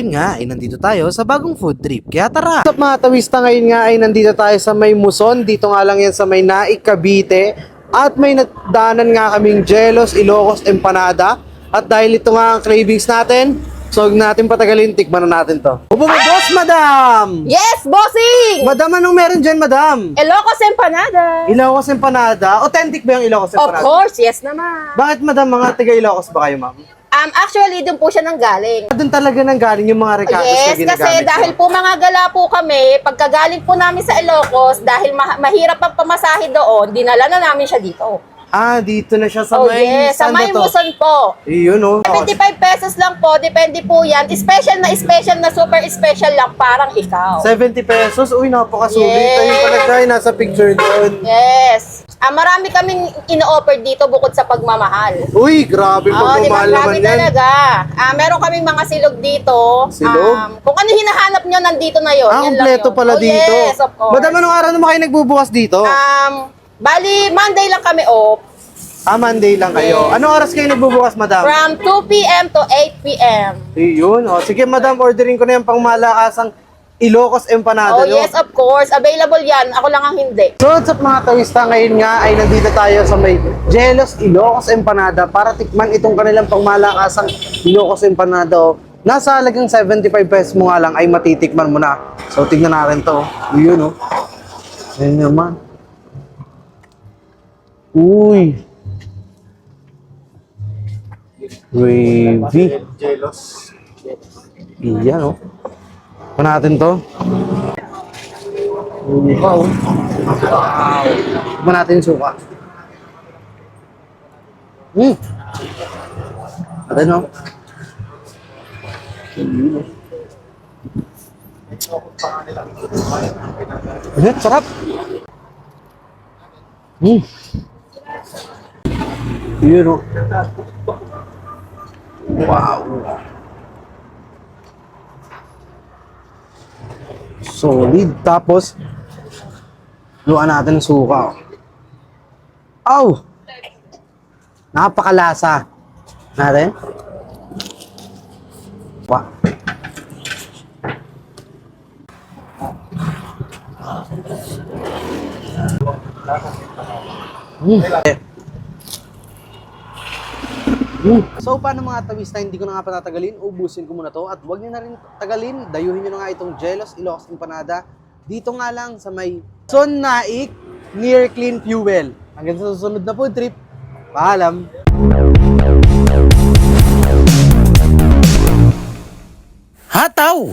yun nga ay nandito tayo sa bagong food trip. Kaya tara! What's up mga tawista ngayon nga ay nandito tayo sa may Muson. Dito nga lang yan sa may Naik, Cavite. At may nadaanan nga kaming Jelos, Ilocos, Empanada. At dahil ito nga ang cravings natin, so huwag natin patagalin, tikman na natin to. Upo mo, boss, madam! Yes, bossing! Madam, anong meron dyan, madam? Ilocos Empanada. Ilocos Empanada. Authentic ba yung Ilocos Of Empanada? course, yes naman. Bakit, madam, mga taga Ilocos ba kayo, ma'am? Um, actually, doon po siya nang galing. Doon talaga nang galing yung mga recados na Yes, ginagamit kasi ko. dahil po mga gala po kami, pagkagaling po namin sa Ilocos, dahil ma- mahirap ang pamasahe doon, dinala na namin siya dito. Ah, dito na siya sa oh may... yes, sa may? Muson po. Iyon, oh. 75 pesos lang po, depende po yan. Special na special na super special lang, parang ikaw. 70 pesos? Uy, napakasulit. Yes. Ayun pala tayo, nasa picture doon. Yes. Ah, marami kaming ino-offer dito bukod sa pagmamahal. Uy, grabe Oo, di ba? pagmamahal naman Grabe yan. talaga. Ah, meron kaming mga silog dito. Silog? Um, kung ano hinahanap nyo, nandito na yun. Ah, Yan lang kompleto yun. pala Oh, dito. Yes, of course. Madam, anong araw naman kayo nagbubukas dito? Um, bali, Monday lang kami off. ah, Monday lang kayo. yes. Anong oras kayo nagbubukas, madam? From 2 p.m. to 8 p.m. Iyon, oh. Sige, madam, ordering ko na yung pangmalakasang Ilocos Empanada Oh, yes, of course. Available yan. Ako lang ang hindi. So, what's up mga tawista? Ngayon nga ay nandito tayo sa may Jelos Ilocos Empanada para tikman itong kanilang pangmalakasang Ilocos Empanada. oh. Nasa halagang 75 pesos mo nga lang ay matitikman mo na. So, tignan natin to. Yun, oh. Ayun naman. Uy. Gravy. Jealous. Iyan, oh. Ito natin to. Wow. Wow. Tignan natin yung suka. Hmm. Ate, no? Eh, sarap. Hmm. Yun, oh. Wow. Solid. Tapos, luan natin ng suka. Aw! Napakalasa. Natin? Wa. Mm. So paano mga tawista, hindi ko na nga patatagalin, ubusin ko muna to at huwag niyo na rin tagalin, dayuhin niyo na nga itong Jelos Ilocos Empanada dito nga lang sa may Son Naik near Clean Fuel. Hanggang sa susunod na food trip, paalam! Hataw!